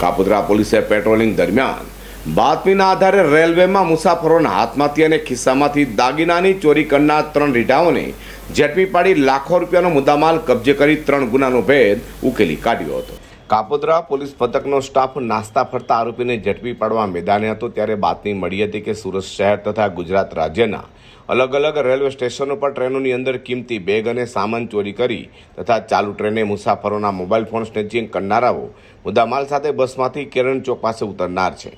કાપોદ્રા પોલીસે પેટ્રોલિંગ દરમિયાન બાતમીના આધારે રેલવેમાં મુસાફરોના હાથમાંથી અને ખિસ્સામાંથી દાગીનાની ચોરી કરનાર ત્રણ રીઢાઓને ઝડપી પાડી લાખો રૂપિયાનો મુદ્દામાલ કબજે કરી ત્રણ ગુનાનો ભેદ ઉકેલી કાઢ્યો હતો. કાપોદ્રા પોલીસ પથકનો સ્ટાફ નાસ્તા ફરતા આરોપીને ઝડપી પાડવા મેદાને હતો ત્યારે બાતમી મળી હતી કે સુરત શહેર તથા ગુજરાત રાજ્યના અલગ અલગ રેલવે સ્ટેશનો પર ટ્રેનોની અંદર કિંમતી બેગ અને સામાન ચોરી કરી તથા ચાલુ ટ્રેને મુસાફરોના મોબાઈલ ફોન સ્નેચિંગ કરનારાઓ મુદ્દામાલ સાથે બસમાંથી કેરણ ચોક પાસે ઉતરનાર છે.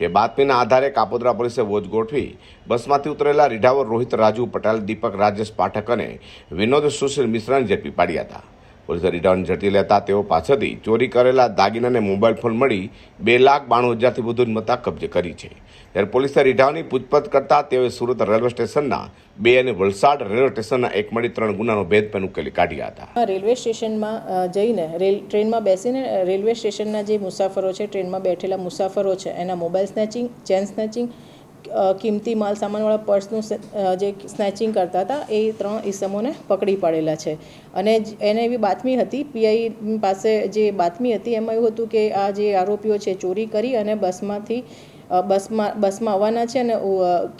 જે બાતમીના આધારે કાપોદરા પોલીસે વોચ ગોઠવી બસમાંથી ઉતરેલા રીઢાવર રોહિત રાજુ પટેલ, દીપક રાજેશ પાઠક અને વિનોદ સુશીલ મિશ્રાને ઝડપી પાડ્યા હતા. પોલીસે રિટર્ન ઝડપી લેતા તેઓ પાસેથી ચોરી કરેલા દાગીના અને મોબાઈલ ફોન મળી બે લાખ બાણું હજારથી વધુ મતા કબજે કરી છે. ત્યારે પોલીસે રીઢાવની પૂછપરછ કરતા તેઓએ સુરત રેલવે સ્ટેશનના બે અને વલસાડ રેલવે સ્ટેશનના એક મળી ત્રણ ગુનાનો ભેદ પણ ઉકેલી કાઢ્યા હતા. રેલવે સ્ટેશનમાં જઈને રેલ ટ્રેનમાં બેસીને રેલવે સ્ટેશનના જે મુસાફરો છે, ટ્રેનમાં બેઠેલા મુસાફરો છે, એના મોબાઈલ સ્નેચિંગ, ચેન સ્નેચિંગ કિંમતી માલ સામાનવાળા પર્સનું જે સ્નેચિંગ કરતા હતા, એ ત્રણ ઇસમોને પકડી પાડેલા છે. અને એને એવી બાતમી હતી પીઆઈ પાસે જે બાતમી હતી, એમાં એવું હતું કે આ જે આરોપીઓ છે, ચોરી કરી અને બસમાંથી બસમાં બસમાં આવવાના છે અને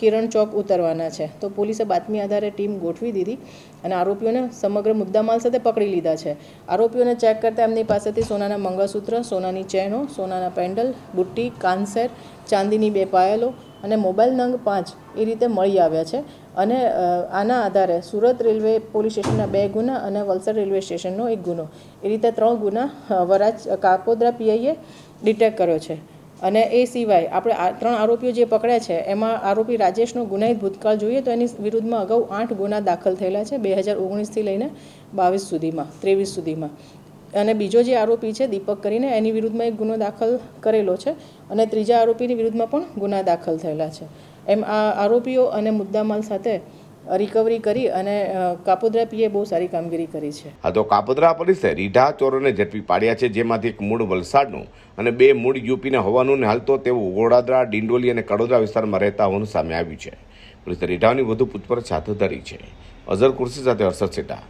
કિરણ ચોક ઉતરવાના છે. તો પોલીસે બાતમી આધારે ટીમ ગોઠવી દીધી અને આરોપીઓને સમગ્ર મુદ્દામાલ સાથે પકડી લીધા છે. આરોપીઓને ચેક કરતાં એમની પાસેથી સોનાના મંગળસૂત્ર, સોનાની ચેનો, સોનાના પેન્ડલ, બુટ્ટી, કાનસેર, ચાંદીની બે પાયલો અને મોબાઈલ નંગ પાંચ એ રીતે મળી આવ્યા છે. અને આના આધારે સુરત રેલવે પોલીસ સ્ટેશનના બે ગુના અને વલસાડ રેલવે સ્ટેશનનો એક ગુનો. એ રીતે ત્રણ ગુના વરાજ કાપોદ્રા પીઆઈએ ડિટેક્ટ કર્યો છે. અને એ સિવાય આપણે આ ત્રણ આરોપીઓ જે પકડ્યા છે, એમાં આરોપી રાજેશનો ગુનાહિત ભૂતકાળ જોઈએ તો એની વિરુદ્ધમાં અગાઉ આઠ ગુના દાખલ થયેલા છે, બે હજાર ઓગણીસથી લઈને બાવીસ સુધીમાં, ત્રેવીસ સુધીમાં. અને બીજો જે આરોપી છે, દીપક કરીને, એની વિરુદ્ધમાં એક ગુનો દાખલ કરેલો છે અને ત્રીજા આરોપીની વિરુદ્ધમાં પણ ગુના દાખલ થયેલા છે. એમ આ આરોપીઓ અને મુદ્દામાલ સાથે રિકવરી કરી અને કાપોદ્રા પીએ બહુ સારી કામગીરી કરી છે. આ તો કાપોદ્રા પોલીસે રીઢા ચોરોને ઝડપી પાડ્યા છે, જેમાંથી એક મૂળ વલસાડનું અને બે મૂળ યુપીના હોવાનું ને હાલ તો તેઓ ગોડાદરા ડિંડોલી અને કડોદરા વિસ્તારમાં રહેતા હોવાનું સામે આવ્યું છે. પોલીસે રીઢાની વધુ પૂછપરછ હાથ ધરી છે. અઝર કુર્સી સાથે હર્ષદ સેટા.